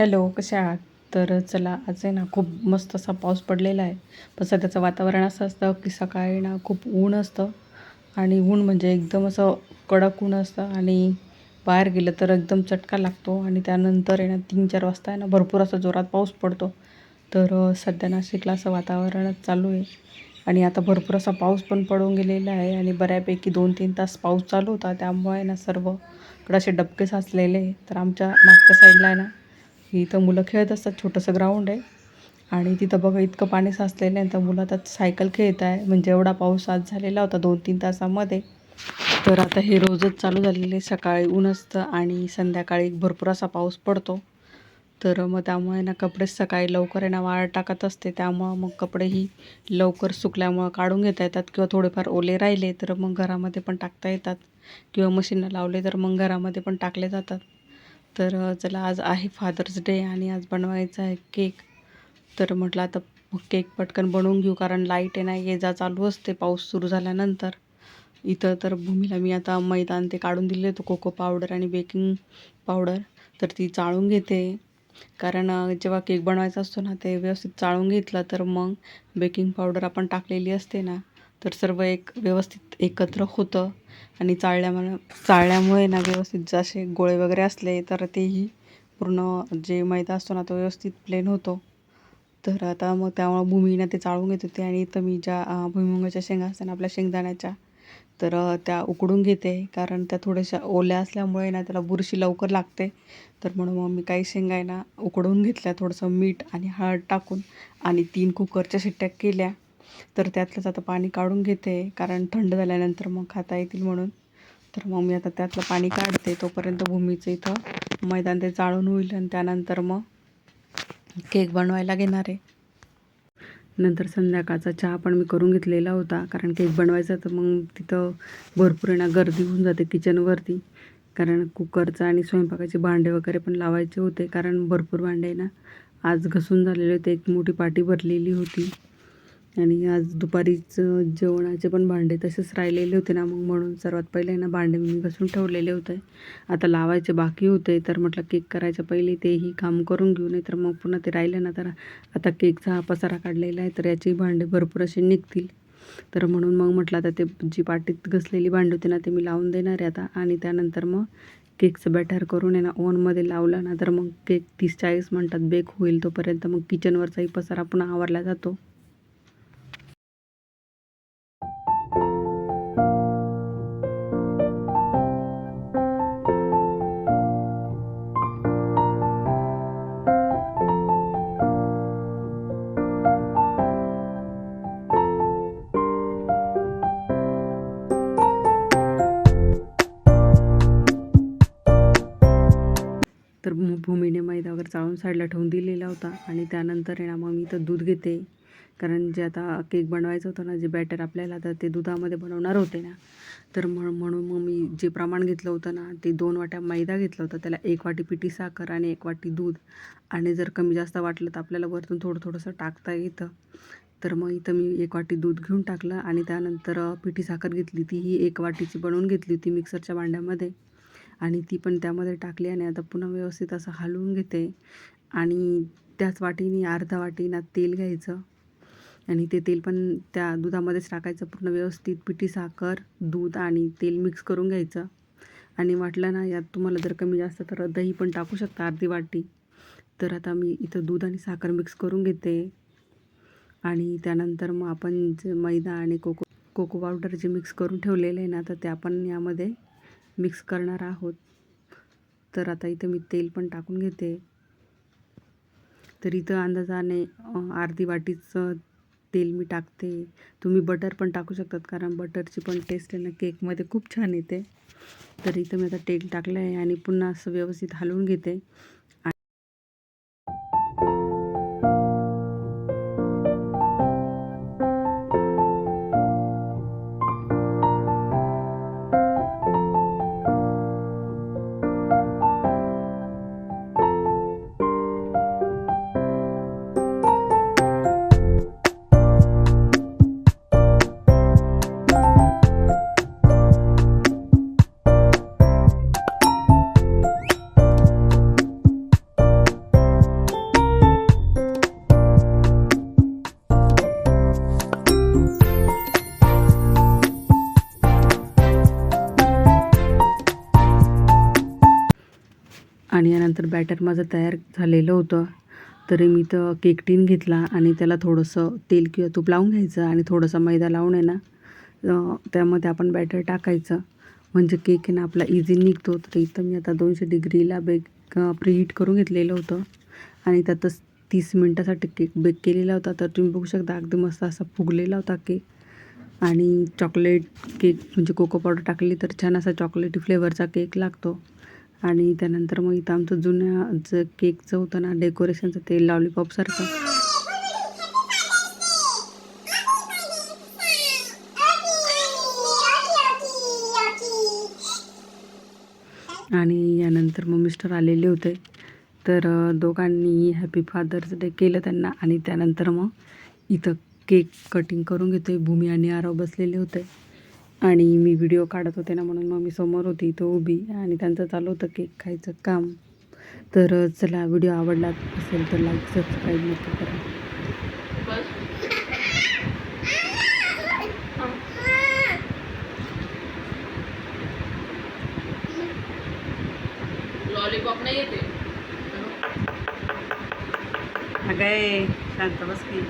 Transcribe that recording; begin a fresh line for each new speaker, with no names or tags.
Hello कसे आहात? तर चला आज आहे ना खूप मस्त असा पाऊस पडलेला आहे. पण सध्याचं वातावरण असं असतं की सकाळी ना खूप ऊन असतं. आणि ऊन म्हणजे एकदम असं कडक ऊन असतं आणि बाहेर गेलं तर एकदम चटका लागतो. आणि त्यानंतर आहे ना तीन चार वाजता आहे ना भरपूर असं जोरात पाऊस पडतो. तर सध्या नाशिकला असं वातावरणच चालू आहे. आणि आता भरपूर असा पाऊस पण पडून गेलेला आहे. आणि बऱ्यापैकी दोन तीन तास पाऊस चालू होता. त्यामुळे ना सर्वकडे असे डबके साचलेले. तर आमच्या मागच्या साईडला आहे ना की इथं मुलं खेळत असतात छोटंसं ग्राउंड आहे. आणि तिथं बघा इतकं पाणी साचलेलं आहे. तर मुलं आता सायकल खेळत आहे. म्हणजे एवढा पाऊस आज झालेला होता दोन तीन तासामध्ये. तर आता हे रोजच चालू झालेले सकाळी ऊन असतं आणि संध्याकाळी भरपूर असा पाऊस पडतो. तर मग त्यामुळे ना कपडे सकाळी लवकर आहे ना वाळ टाकत असते. त्यामुळं मग कपडेही लवकर सुकल्यामुळं काढून घेता येतात किंवा थोडेफार ओले राहिले तर मग घरामध्ये पण टाकता येतात. किंवा मशीनला लावले तर मग घरामध्ये पण टाकले जातात. तर चला आज आहे फादर्स डे आणि आज बनवायचा आहे केक. तर म्हटलं आता केक पटकन बनवून घेऊ कारण लाइट आहे ना ये जा चालू असते. पाऊस सुरू झाल्यानंतर. इथं तर भूमीला मी आता मैदान ते काढून दिले होतं कोको पावडर आणि बेकिंग पावडर तर ती चाळून घेते. कारण जेव्हा केक बनवायचा असतो ना ते व्यवस्थित चाळून घेतलं तर मग बेकिंग पावडर आपण टाकलेली असते ना. तर सर्व एक व्यवस्थित एकत्र होतं. आणि चाळल्यामुळे चाळल्यामुळे ना व्यवस्थित जसे गोळे वगैरे असले तर तेही पूर्ण जे मैदा असतो ना तो व्यवस्थित प्लेन होतो. तर आता मग त्यामुळं भूमीनं ते चाळून घेत होते. आणि इथं मी ज्या भुईमुगाच्या शेंगा असतात ना आपल्या शेंगदाण्याच्या तर त्या उकडून घेते. कारण त्या थोड्याशा ओल्या असल्यामुळे ना त्याला बुरशी लवकर लागते. तर म्हणून मग मी काही शेंगा आहे ना उकडून घेतल्या. थोडंसं मीठ आणि हळद टाकून आणि तीन कुकरच्या शिट्ट्या केल्या. तर त्यातलंच आता पाणी काढून घेते कारण थंड झाल्यानंतर मग खाता येतील म्हणून. तर मग मी आता त्यातलं पाणी काढते तोपर्यंत भूमीचं इथं मैदान ते चाळून होईल आणि त्यानंतर मग केक बनवायला घेणार आहे. नंतर संध्याकाळचा चहा पण मी करून घेतलेला होता कारण केक बनवायचा तर मग तिथं भरपूर आहे ना गर्दी होऊन जाते किचनवरती. कारण कुकरचं आणि स्वयंपाकाचे भांडे वगैरे पण लावायचे होते कारण भरपूर भांडे आहे ना. आज घसून झालेले होते एक मोठी पाटी भरलेली होती. आणि आज दुपारीचं जेवणाचे पण भांडे तसेच राहिलेले होते ना मग म्हणून सर्वात पहिले ना भांडे मी घसून ठेवलेले होते. आता लावायचे बाकी होते तर म्हटलं केक करायच्या पहिले तेही काम करून घेऊ नाही तर मग पुन्हा ते राहिलं ना तर आता केकचा हा पसारा काढलेला आहे तर याची भांडे भरपूर असे निघतील. तर म्हणून मग म्हटलं आता ते जी पाटीत घसलेली भांडी होती ना ते मी लावून देणार आहे आता. आणि त्यानंतर मग केकचं बॅटर करून आहे ना ओव्हनमध्ये लावलं ना तर मग केक तीस चाळीस मिनटात बेक होईल तोपर्यंत मग किचनवरचाही पसारा पुन्हा आवरला जातो. वगैरे चाळून साईडला ठेवून दिलेला होता आणि त्यानंतर आहे ना मग मी तर दूध घेते. कारण जे आता केक बनवायचं होतं ना जे बॅटर आपल्याला आता ते दुधामध्ये बनवणार होते ना तर म्हण म्हणून मग मी जे प्रमाण घेतलं होतं ना ते दोन वाट्या मैदा घेतला होता. त्याला एक वाटी पिठी साखर आणि एक वाटी दूध. आणि जर कमी जास्त वाटलं तर आपल्याला वरतून थोडं थोडंसं टाकता येतं. तर मग इथं मी एक वाटी दूध घेऊन टाकलं आणि त्यानंतर पिठी साखर घेतली ती ही एक वाटीची बनवून घेतली होती मिक्सरच्या भांड्यामध्ये. आणि ती पण त्यामध्ये टाकली आणि आता पुन्हा व्यवस्थित असं हलवून घेते. आणि त्याच वाटीने अर्धा वाटीना तेल घ्यायचं. आणि ते तेल पण त्या दुधामध्येच टाकायचं. पूर्ण व्यवस्थित पिठी साखर दूध आणि तेल मिक्स करून घ्यायचं. आणि वाटलं ना यात तुम्हाला जर कमी जास्त तर दही पण टाकू शकता अर्धी वाटी. तर आता मी इथं दूध आणि साखर मिक्स करून घेते. आणि त्यानंतर मग आपण जे मैदा आणि कोको कोको पावडर जे मिक्स करून ठेवलेलं आहे ना तर ते आपण यामध्ये मिक्स करणार आहोत. तर आता इथं मी तेल पण टाकून घेते. तर इथं अंदाजाने अर्धी वाटीचं तेल मी टाकते. तुम्ही बटर पण टाकू शकतात कारण बटरची पण टेस्ट आहे ना केकमध्ये खूप छान येते. तर इथं मी आता तेल टाकलं आहे आणि पुन्हा असं व्यवस्थित हलवून घेते. आणि यानंतर बॅटर माझं तयार झालेलं होतं. तरी मी तर केक टीन घेतला आणि त्याला थोडंसं तेल किंवा तूप लावून घ्यायचं आणि थोडासा मैदा लावून आहे ना त्यामध्ये आपण बॅटर टाकायचं. म्हणजे केक आहे ना आपला इझी निघतो. तर इथं मी आता दोनशे डिग्रीला बेक प्रीहीट करून घेतलेलं होतं. आणि त्यातच तीस मिनटासाठी केक बेक केलेला होता. तर तुम्ही बघू शकता अगदी मस्त असा फुगलेला होता केक आणि चॉकलेट केक म्हणजे कोको पावडर टाकली तर छान असा चॉकलेटी फ्लेवरचा केक लागतो. आणि त्यानंतर मग इथं आमचं जुन्या ज केकचं होतं ना डेकोरेशनचं ते लॉलीपॉपसारखं आणि यानंतर मग मिस्टर आलेले होते. तर दोघांनी हॅपी फादर्स डे केलं त्यांना. आणि त्यानंतर मग इथं केक कटिंग करून घेतोय. भूमी आणि आराव बसलेले होते. आणि मी व्हिडिओ काढत होते ना म्हणून मग मी समोर होती इथं उभी. आणि त्यांचं चालू होतं केक खायचं काम. तर चला व्हिडिओ आवडला असेल तर लाईक सबस्क्राईब नक्की करा.
लॉलीपॉप नाही येते.
अगं शांत बस की.